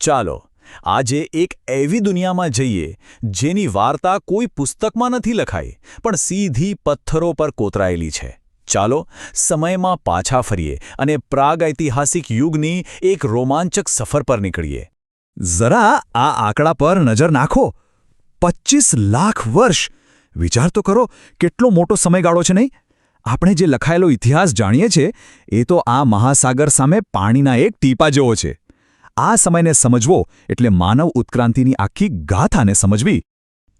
ચાલો, આજે એક એવી દુનિયામાં જઈએ જેની વાર્તા કોઈ પુસ્તકમાં નથી લખાઈ, પણ સીધી પથ્થરો પર કોતરાયેલી છે. ચાલો, સમયમાં પાછા ફરીએ અને પ્રાગૈતિહાસિક યુગની એક રોમાંચક સફર પર નીકળીએ. જરા આ આંકડા પર નજર નાખો. પચ્ચીસ લાખ વર્ષ. વિચાર તો કરો, કેટલો મોટો સમયગાળો છે નહીં? આપણે જે લખાયેલો ઇતિહાસ જાણીએ છીએ, એ તો આ મહાસાગર સામે પાણીના એક ટીપા જેવો છે. આ સમયને સમજવો એટલે માનવ ઉત્ક્રાંતિની આખી ગાથાને સમજવી.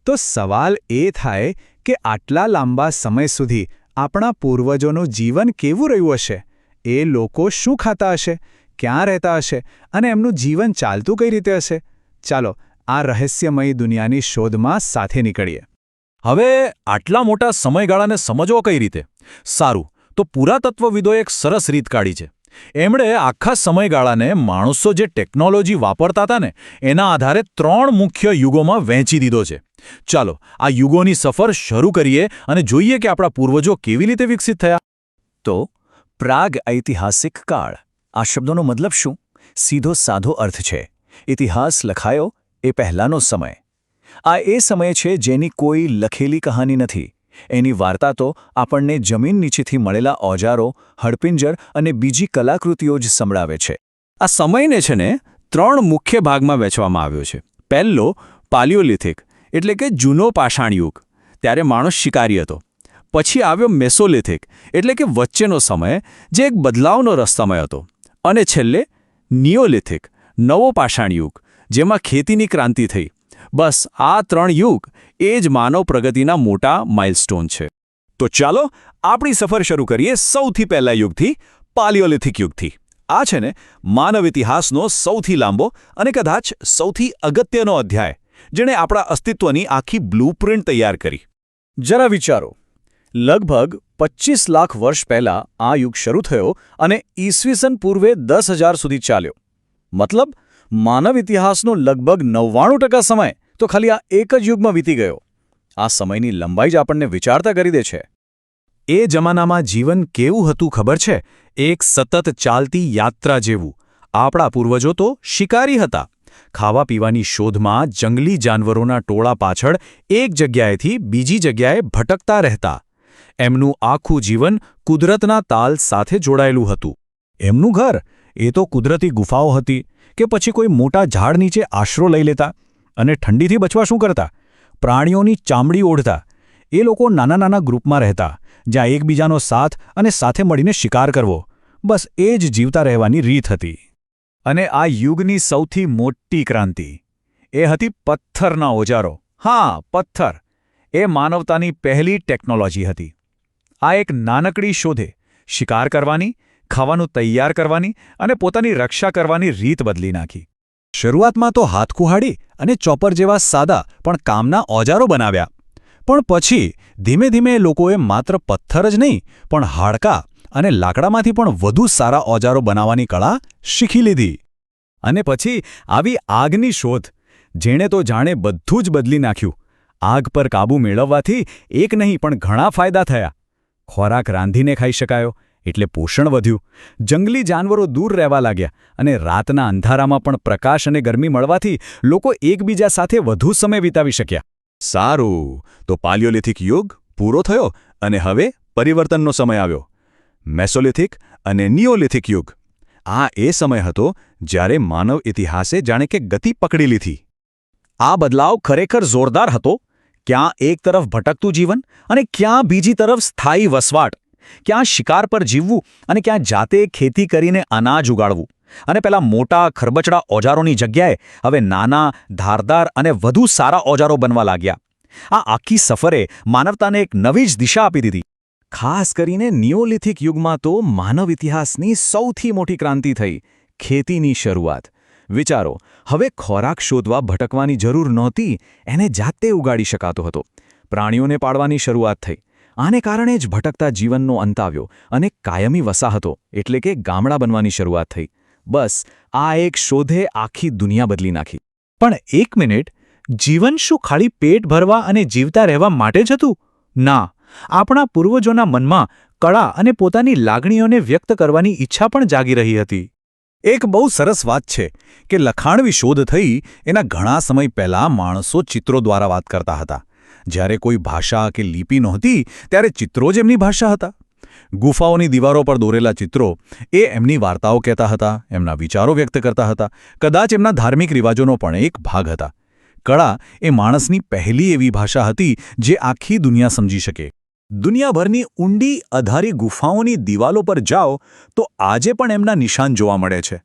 તો સવાલ એ થાય કે આટલા લાંબા સમય સુધી આપણા પૂર્વજોનું જીવન કેવું રહ્યું હશે? એ લોકો શું ખાતા હશે? ક્યાં રહેતા હશે? અને એમનું જીવન ચાલતું કઈ રીતે હશે? ચાલો આ રહસ્યમયી દુનિયાની શોધમાં સાથે નીકળીએ. હવે આટલા મોટા સમયગાળાને સમજવો કઈ રીતે? સારું, તો પુરાતત્વવિદોએ એક સરસ રીત કાઢી છે. એમણે આખા સમયગાળાને માણસો જે ટેકનોલોજી વાપરતા હતા ને, એના આધારે ત્રણ મુખ્ય યુગોમાં વહેંચી દીધો છે. ચાલો, આ યુગોની સફર શરૂ કરીએ અને જોઈએ કે આપણા પૂર્વજો કેવી રીતે વિકસિત થયા. તો, પ્રાગ ઐતિહાસિક કાળ. આ શબ્દોનો મતલબ શું? સીધો સાધો અર્થ છે. ઇતિહાસ લખાયો એ પહેલાંનો સમય. આ એ સમય છે જેની કોઈ લખેલી કહાની નથી. એની વાર્તા તો આપણને જમીન નીચેથી મળેલા ઓજારો હડપિંજર અને બીજી કલાકૃતિઓ જ સંભળાવે છે. આ સમયને છે ને ત્રણ મુખ્ય ભાગમાં વહેંચવામાં આવ્યો છે. પહેલો, પાલિયોલિથિક, એટલે કે જૂનો પાષાણ યુગ, ત્યારે માણસ શિકારી હતો. પછી આવ્યો મેસોલિથિક, એટલે કે વચ્ચેનો સમય, જે એક બદલાવનો રસ્તામય હતો. અને છેલ્લે, નિયોલિથિક, નવો પાષાણ યુગ, જેમાં ખેતીની ક્રાંતિ થઈ. બસ આ ત્રણ યુગ એ જ માનવ પ્રગતિના મોટા માઇલસ્ટોન છે. તો ચાલો આપણી સફર શરૂ કરીએ સૌથી પહેલા યુગથી પાલિયોલિથિક યુગથી. આ છે ને માનવ ઇતિહાસનો સૌથી લાંબો અને કદાચ સૌથી અગત્યનો અધ્યાય, જેણે આપણા અસ્તિત્વની આખી બ્લૂપ્રિન્ટ તૈયાર કરી. જરા વિચારો, લગભગ પચીસ લાખ વર્ષ પહેલાં આ યુગ શરૂ થયો અને ઈસવીસન પૂર્વે દસ હજાર સુધી ચાલ્યો. મતલબ માનવ ઇતિહાસનો લગભગ નવ્વાણું ટકા સમય તો ખાલી આ એક જ યુગમાં વીતી ગયો. આ સમયની લંબાઈ જ આપણને વિચારતા કરી દે છે. એ જમાનામાં જીવન કેવું હતું ખબર છે? એક સતત ચાલતી યાત્રા જેવું. આપણા પૂર્વજો તો શિકારી હતા. ખાવા પીવાની શોધમાં જંગલી જાનવરોના ટોળા પાછળ એક જગ્યાએથી બીજી જગ્યાએ ભટકતા રહેતા. એમનું આખું જીવન કુદરતના તાલ સાથે જોડાયેલું હતું. એમનું ઘર એ તો કુદરતી ગુફાઓ હતી કે પછી કોઈ મોટા ઝાડ નીચે આશરો લઈ લેતા અને ઠંડીથી બચવા શું કરતા? પ્રાણીઓની ચામડી ઓઢતા. એ લોકો નાના નાના ગ્રુપમાં રહેતા, જ્યાં એકબીજાનો સાથ અને સાથે મળીને શિકાર કરવો. બસ એ જ જીવતા રહેવાની રીત હતી. અને આ યુગની સૌથી મોટી ક્રાંતિ. એ હતી પથ્થરના ઓજારો. હા, પથ્થર. એ માનવતાની પહેલી ટેકનોલોજી હતી. આ એક નાનકડી શોધે શિકાર કરવાની ખાવાનું તૈયાર કરવાની અને પોતાની રક્ષા કરવાની રીત બદલી નાખી. શરૂઆતમાં તો હાથકુહાડી અને ચોપર જેવા સાદા પણ કામના ઓજારો બનાવ્યા. પણ પછી ધીમે ધીમે લોકોએ માત્ર પથ્થર જ નહીં, પણ હાડકા અને લાકડામાંથી પણ વધુ સારા ઓજારો બનાવવાની કળા શીખી લીધી. અને પછી આવી આગની શોધ, જેણે તો જાણે બધું જ બદલી નાખ્યું. આગ પર કાબૂ મેળવવાથી એક નહીં પણ ઘણા ફાયદા થયા. ખોરાક રાંધીને ખાઈ શકાયો. એટલે પોષણ વધ્યું. જંગલી જાનવરો દૂર રહેવા લાગ્યા અને રાતના અંધારામાં પણ પ્રકાશ અને ગરમી મળવાથી લોકો એકબીજા સાથે વધુ સમય વિતાવી શક્યા. સારું, તો પાલિયોલિથિક યુગ પૂરો થયો અને હવે પરિવર્તનનો સમય આવ્યો. મેસોલિથિક અને નિયોલિથિક યુગ. આ એ સમય હતો જ્યારે માનવ ઇતિહાસે જાણે કે ગતિ પકડી લીધી. આ બદલાવ ખરેખર જોરદાર હતો. ક્યાં એક તરફ ભટકતું જીવન અને ક્યાં બીજી તરફ સ્થાયી વસવાટ. ક્યાં શિકાર પર જીવવું અને ક્યાં જાતે ખેતી કરીને અનાજ ઉગાડવું. અને પેલા મોટા ખરબચડા ઓજારોની જગ્યાએ હવે નાના, ધારદાર અને વધુ સારા ઓજારો બનવા લાગ્યા. આ આખી સફરે માનવતાને એક નવી જ દિશા આપી દીધી. ખાસ કરીને નિયોલિથિક યુગમાં તો માનવ ઇતિહાસની સૌથી મોટી ક્રાંતિ થઈ, ખેતીની શરૂઆત. વિચારો, હવે ખોરાક શોધવા ભટકવાની જરૂર નહોતી, એને જાતે ઉગાડી શકાતો હતો. પ્રાણીઓને પાડવાની શરૂઆત થઈ. આને કારણે જ ભટકતા જીવનનો અંત આવ્યો અને કાયમી વસાહતો, એટલે કે ગામડા બનવાની શરૂઆત થઈ. બસ, આ એક શોધે આખી દુનિયા બદલી નાખી. પણ એક મિનિટ, જીવન શું ખાલી પેટ ભરવા અને જીવતા રહેવા માટે જ હતું? ના, આપણા પૂર્વજોના મનમાં કળા અને પોતાની લાગણીઓને વ્યક્ત કરવાની ઈચ્છા પણ જાગી રહી હતી. એક બહુ સરસ વાત છે કે લખાણવી શોધ થઈ એના ઘણા સમય પહેલાં માણસો ચિત્રો દ્વારા વાત કરતા હતા. જ્યારે કોઈ ભાષા કે લિપિ નહોતી, ત્યારે ચિત્રો જ એમની ભાષા હતા. ગુફાઓની દીવારો પર દોરેલા ચિત્રો એ એમની વાર્તાઓ કહેતા હતા, એમના વિચારો વ્યક્ત કરતા હતા. કદાચ એમના ધાર્મિક રિવાજોનો પણ એક ભાગ હતા. કળા એ માણસની પહેલી એવી ભાષા હતી જે આખી દુનિયા સમજી શકે. દુનિયાભરની ઊંડી, અધારી ગુફાઓની દિવાલો પર જાઓ, તો આજે પણ એમના નિશાન જોવા મળે છે.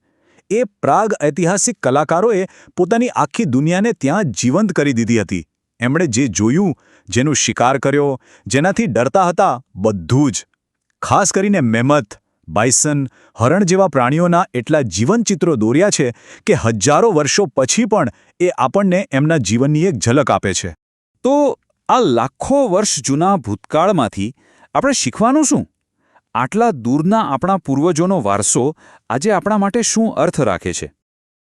એ પ્રાગ ઐતિહાસિક કલાકારોએ પોતાની આખી દુનિયાને ત્યાં જીવંત કરી દીધી હતી. એમણે જે જોયું, જેનું શિકાર કર્યો, જેનાથી ડરતા હતા, બધું જ. ખાસ કરીને મેમત બાઇસન, હરણ જેવા પ્રાણીઓના એટલા જીવનચિત્રો દોર્યા છે કે હજારો વર્ષો પછી પણ એ આપણને એમના જીવનની એક ઝલક આપે છે. તો આ લાખો વર્ષ જૂના ભૂતકાળમાંથી આપણે શીખવાનું શું? આટલા દૂરના આપણા પૂર્વજોનો વારસો આજે આપણા માટે શું અર્થ રાખે છે?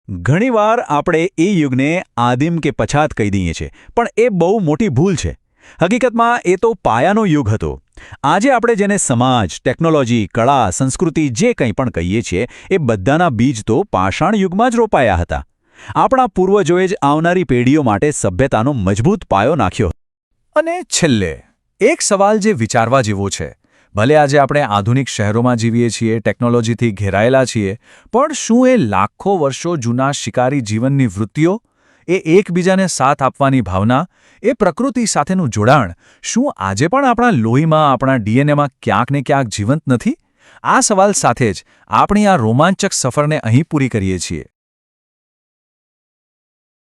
ઘણીવાર આપણે એ યુગને આદિમ કે પછાત કહી દઈએ છીએ, પણ એ બહુ મોટી ભૂલ છે. હકીકતમાં એ તો પાયાનો યુગ હતો. આજે આપણે જેને સમાજ, ટેકનોલોજી, કળા, સંસ્કૃતિ જે કંઈ પણ કહીએ છીએ, એ બધાના બીજ તો પાષાણ યુગમાં જ રોપાયા હતા. આપણા પૂર્વજોએ જ આવનારી પેઢીઓ માટે સભ્યતાનો મજબૂત પાયો નાખ્યો અને છેલ્લે, એક સવાલ જે વિચારવા જેવો છે. ભલે આજે આપણે આધુનિક શહેરોમાં જીવીએ છીએ, ટેકનોલોજીથી ઘેરાયેલા છીએ, પણ શું એ લાખો વર્ષો જૂના શિકારી જીવનની વૃત્તિઓ, એ એકબીજાને સાથ આપવાની ભાવના, એ પ્રકૃતિ સાથેનું જોડાણ, શું આજે પણ આપણા લોહીમાં, આપણા ડીએનએમાં ક્યાંક ને ક્યાંક જીવંત નથી? આ સવાલ સાથે જ આપણી આ રોમાંચક સફરને અહીં પૂરી કરીએ છીએ.